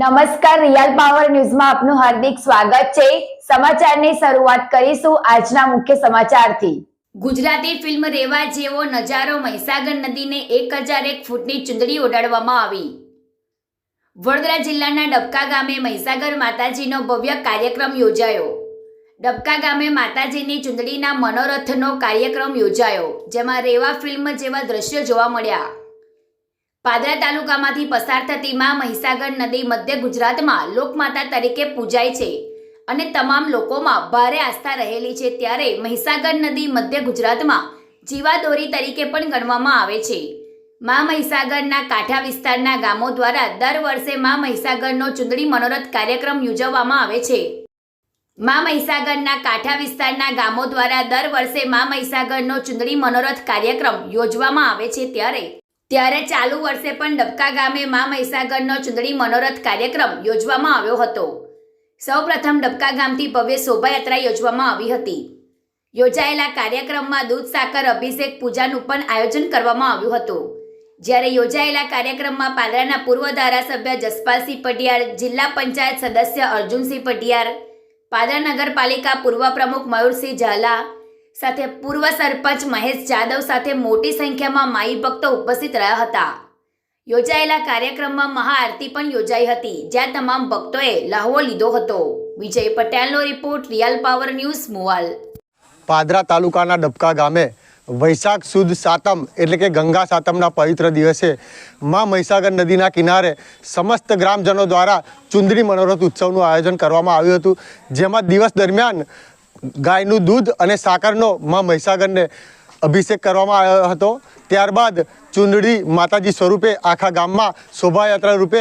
નમસ્કાર, real power ન્યૂઝમાં આપનું હાર્દિક સ્વાગત છે. સમાચારની શરૂઆત કરીશું આજના મુખ્ય સમાચારથી. ગુજરાતી ફિલ્મ રેવા જેવો નજારો મહીસાગર નદીને એક હજાર એક ફૂટની ચુંદડી ઓઢાડવામાં આવી. વડોદરા જિલ્લાના ડબકા ગામે મહીસાગર માતાજીનો ભવ્ય કાર્યક્રમ યોજાયો. ડબકા ગામે માતાજીની ચુંદડીના મનોરથનો કાર્યક્રમ યોજાયો, જેમાં રેવા ફિલ્મ જેવા દ્રશ્યો જોવા મળ્યા. પાદરા તાલુકામાંથી પસાર થતી માં મહીસાગર નદી મધ્ય ગુજરાતમાં લોકમાતા તરીકે પૂજાય છે અને તમામ લોકોમાં ભારે આસ્થા રહેલી છે ત્યારે મહીસાગર નદી મધ્ય ગુજરાતમાં જીવાદોરી તરીકે પણ ગણવામાં આવે છે. મા મહીસાગરના કાંઠા વિસ્તારના ગામો દ્વારા દર વર્ષે મા મહીસાગરનો ચૂંટણી મનોરથ કાર્યક્રમ યોજવામાં આવે છે. મા મહીસાગરના કાંઠા વિસ્તારના ગામો દ્વારા દર વર્ષે મા મહીસાગરનો ચૂંટણી મનોરથ કાર્યક્રમ યોજવામાં આવે છે ત્યારે ત્યારે ચાલુ વર્ષે પણ ડબકા ગામે મા મહીસાગરનો ચૂંટણી મનોરથ કાર્યક્રમ યોજવામાં આવ્યો હતો. સૌપ્રથમ ડબકા ગામથી ભવ્ય શોભાયાત્રા યોજવામાં આવી હતી. યોજાયેલા કાર્યક્રમમાં દૂધ સાકર, અભિષેક, પૂજાનું પણ આયોજન કરવામાં આવ્યું હતું. જ્યારે યોજાયેલા કાર્યક્રમમાં પાદરાના પૂર્વ ધારાસભ્ય જસપાલસિંહ પટિયાર, જિલ્લા પંચાયત સદસ્ય અર્જુનસિંહ પટિયાર, પાદરા નગરપાલિકા પૂર્વ પ્રમુખ મયુરસિંહ ઝાલા સાથે પૂર્વ સરપંચ મહેશ જાદવ સાથે મોટી સંખ્યામાં માઈ ભક્તો ઉપસ્થિત રહ્યા હતા. યોજાયેલા કાર્યક્રમમાં મહાઆરતી પણ યોજાઈ હતી, જ્યાં તમામ ભક્તોએ લહાવો લીધો હતો. વિજય પટેલનો report, real power news, Muval. Padra તાલુકાના ડબકા ગામે વૈશાખ સુદ સાતમ, એટલે કે ગંગા સાતમના પવિત્ર દિવસે મા મહીસાગર નદીના કિનારે સમસ્ત ગ્રામજનો દ્વારા ચુંદડી મનોરથ ઉત્સવનું આયોજન કરવામાં આવ્યું હતું. જેમાં દિવસ દરમિયાન ગાયનું દૂધ અને સાકરનો મા મહીસાગરને અભિષેક કરવામાં આવ્યો હતો. ત્યારબાદ ચુંદડી માતાજી સ્વરૂપે આખા ગામમાં શોભાયાત્રા રૂપે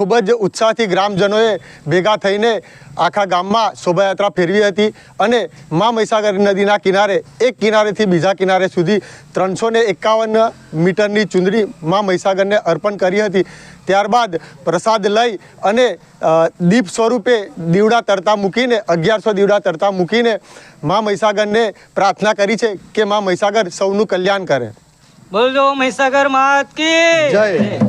ખૂબ જ ઉત્સાહથી ગ્રામજનોએ ભેગા થઈને આખા ગામમાં શોભાયાત્રા ફેરવી હતી અને મા મહીસાગર નદીના કિનારે એક કિનારેથી બીજા કિનારે સુધી ત્રણસો ને એકાવન મીટરની ચુંદડી મા મહીસાગરને અર્પણ કરી હતી. ત્યારબાદ પ્રસાદ લઈ અને દીપ સ્વરૂપે દીવડા તરતા મૂકીને અગિયારસો દીવડા તરતા મૂકીને મા મહીસાગરને પ્રાર્થના કરી છે કે મા મહીસાગર સૌનું કલ્યાણ કરે. બોલો મહીસાગર માત કી જય.